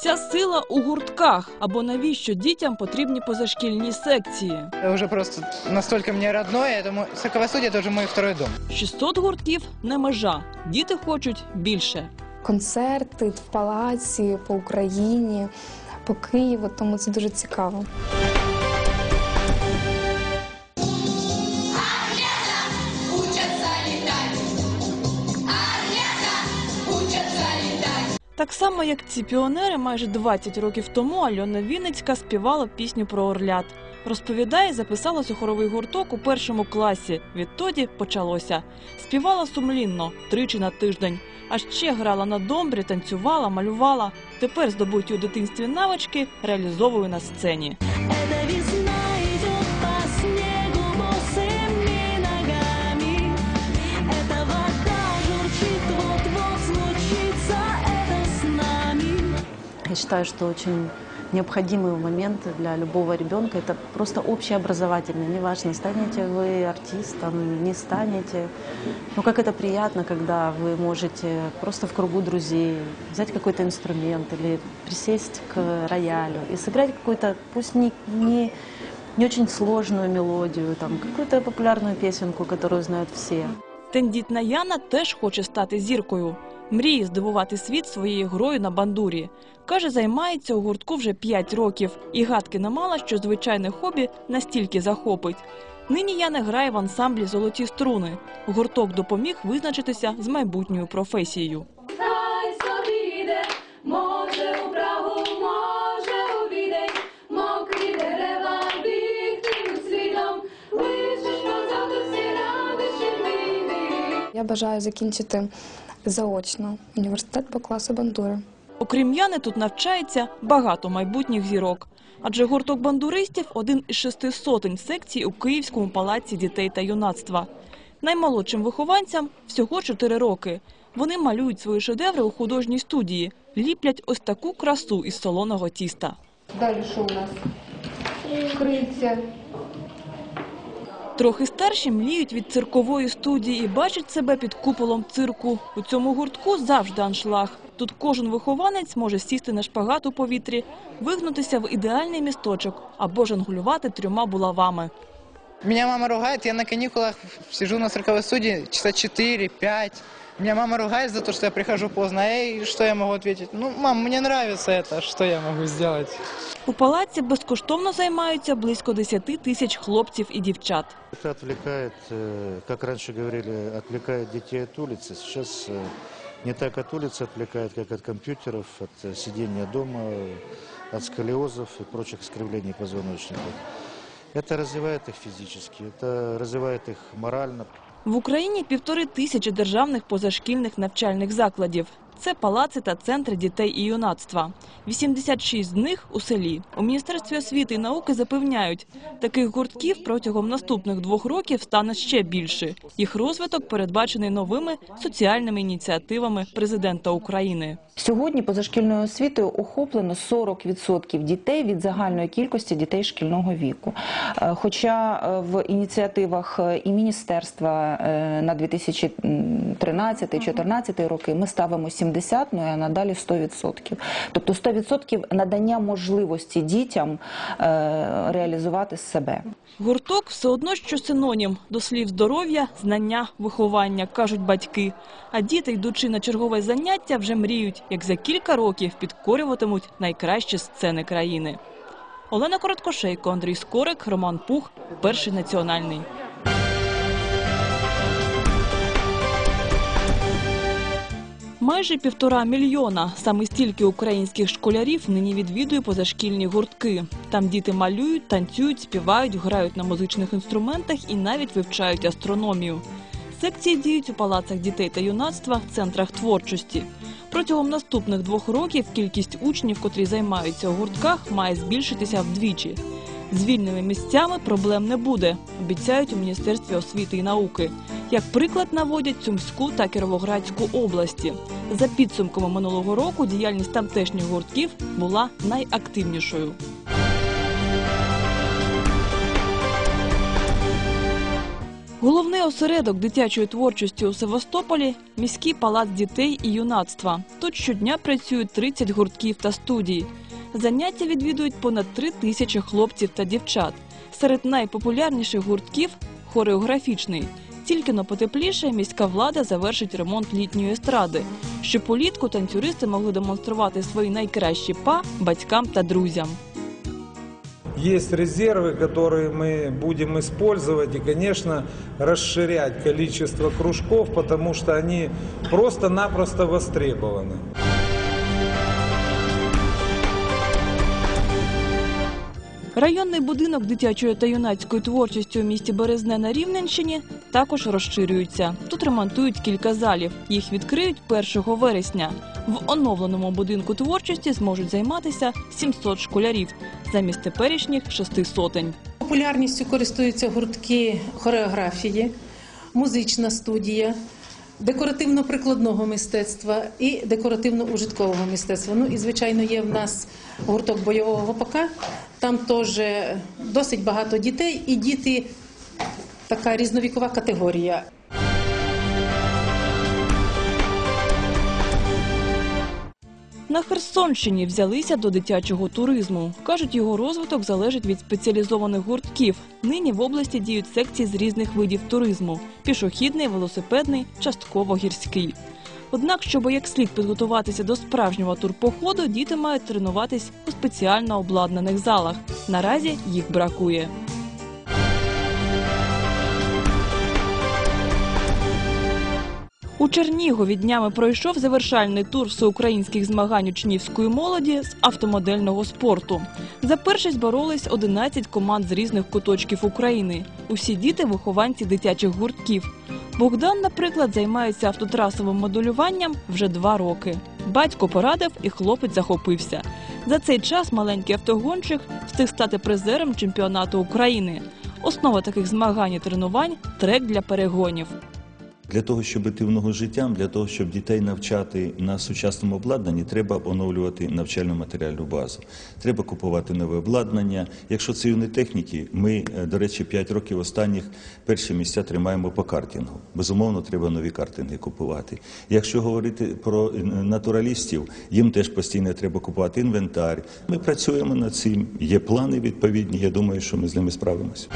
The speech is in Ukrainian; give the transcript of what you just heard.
Вся сила у гуртках. Або навіщо дітям потрібні позашкільні секції? Это уже просто настолько мне родное. Это мой... Цирковая студия – это уже мой второй дом. 600 гуртків не межа. Діти хочуть більше. концерти в палаці по Україні, по Києву, тому це дуже цікаво. Так само, як ці піонери, майже 20 років тому Альона Вінницька співала пісню про орлят. Розповідає, записалась у хоровий гурток у першому класі. Відтоді почалося. Співала сумлінно тричі на тиждень. А ще грала на домбрі, танцювала, малювала. Тепер здобуті у дитинстві навички реалізовую на сцені. Я считаю, что очень необходимый момент для любого ребенка. Это просто общеобразовательный. Неважно, станете вы артистом, не станете. Но как это приятно, когда вы можете просто в кругу друзей взять какой-то инструмент или присесть к роялю и сыграть какую-то, пусть не, не, не очень сложную мелодию, там, какую-то популярную песенку, которую знают все. Тендітна Яна теж хоче стати зіркою. Мріє здивувати світ своєю грою на бандурі. Каже, займається у гуртку вже 5 років і гадки не мала, що звичайне хобі настільки захопить. Нині Яна грає в ансамблі Золоті струни. Гурток допоміг визначитися з майбутньою професією. Хай собі йде, може у Прагу, може у Відень, мокрі дерева позаду всі радощі вийди. Я бажаю закінчити заочно університет по класу бандури. Окрім Яни, тут навчається багато майбутніх зірок. Адже гурток бандуристів один із шести сотень секцій у Київському палаці дітей та юнацтва. Наймолодшим вихованцям всього 4 роки. Вони малюють свої шедеври у художній студії, ліплять ось таку красу із солоного тіста. Далі що у нас? Криця. Трохи старші мліють від циркової студії і бачать себе під куполом цирку. У цьому гуртку завжди аншлаг. Тут кожен вихованець може сісти на шпагат у повітрі, вигнутися в ідеальний місточок або жонглювати трьома булавами. Меня мама ругает, я на каникулах сижу на цирковой студии часа 4-5. Меня мама ругает за то, что я прихожу поздно. И что я могу ответить? Ну, мам, мне нравится это, что я могу сделать? У палаці безкоштовно займаються близько 10 тисяч хлопців і дівчат. Это отвлекает, э, как раньше говорили, отвлекает детей от улицы. Сейчас э, не так от улицы отвлекает, как от компьютеров, от э, сидения дома, э, от сколиозов и прочих искривлений позвоночника. Это развивает их физически, это развивает их морально. В Україні півтори тисячі державних позашкільних навчальних закладів. Це палаци та центри дітей і юнацтва. 86 з них у селі. У Міністерстві освіти і науки запевняють, таких гуртків протягом наступних двох років стане ще більше. Їх розвиток передбачений новими соціальними ініціативами президента України. Сьогодні позашкільною освітою охоплено 40% дітей від загальної кількості дітей шкільного віку. Е, Хоча е, в ініціативах е, і міністерства на 2013-2014 роки ми ставимо 70, ну а надалі 100%. Тобто 100% надання можливості дітям е, реалізувати себе. Гурток все одно що синонім до слів здоров'я, знання, виховання, кажуть батьки. А діти, йдучи на чергове заняття, вже мріють, як за кілька років підкорюватимуть найкращі сцени країни. Олена Короткошейко, Андрій Скорик, Роман Пух, перший національний. Майже півтора мільйона. Саме стільки українських школярів нині відвідує позашкільні гуртки. Там діти малюють, танцюють, співають, грають на музичних інструментах і навіть вивчають астрономію. Секції діють у палацах дітей та юнацтва, центрах творчості. Протягом наступних двох років кількість учнів, котрі займаються у гуртках, має збільшитися вдвічі. З вільними місцями проблем не буде, обіцяють у Міністерстві освіти і науки. Як приклад наводять Сумську та Кіровоградську області. За підсумками минулого року діяльність тамтешніх гуртків була найактивнішою. Головний осередок дитячої творчості у Севастополі міський палац дітей і юнацтва. Тут щодня працюють 30 гуртків та студій. Заняття відвідують понад 3 тисячі хлопців та дівчат. Серед найпопулярніших гуртків хореографічний. Тільки но потепліше міська влада завершить ремонт літньої естради, щоб улітку танцюристи могли демонструвати свої найкращі па батькам та друзям. Есть резервы, которые мы будем использовать и, конечно, расширять количество кружков, потому что они просто-напросто востребованы. Районний будинок дитячої та юнацької творчості у місті Березне на Рівненщині також розширюється. Тут ремонтують кілька залів. Їх відкриють 1 вересня. В оновленому будинку творчості зможуть займатися 700 школярів замість теперішніх шести сотень. Популярністю користуються гуртки хореографії, музична студія, декоративно-прикладного мистецтва і декоративно-ужиткового мистецтва. Ну і звичайно є в нас гурток бойового гопака. Там теж досить багато дітей, і діти така різновікова категорія. На Херсонщині взялися до дитячого туризму. Кажуть, його розвиток залежить від спеціалізованих гуртків. Нині в області діють секції з різних видів туризму: пішохідний, велосипедний, частково гірський. Однак, щоб як слід підготуватися до справжнього турпоходу, діти мають тренуватись у спеціально обладнаних залах. Наразі їх бракує. У Чернігові днями пройшов завершальний тур всеукраїнських змагань учнівської молоді з автомодельного спорту. За першість боролись 11 команд з різних куточків України. Усі діти вихованці дитячих гуртків. Богдан, наприклад, займається автотрасовим моделюванням вже два роки. Батько порадив, і хлопець захопився. За цей час маленький автогонщик встиг стати призером чемпіонату України. Основа таких змагань і тренувань трек для перегонів. Для того, щоб іти в ногу життям, для того, щоб дітей навчати на сучасному обладнанні, треба оновлювати навчальну матеріальну базу. Треба купувати нове обладнання. Якщо це юні техніки, ми, е, до речі, 5 років останніх перші місця тримаємо по картингу. Безумовно, треба нові картинги купувати. Якщо говорити про е, натуралістів, їм теж постійно треба купувати інвентар. Ми працюємо над цим. Є плани відповідні. Я думаю, що ми з ними справимося.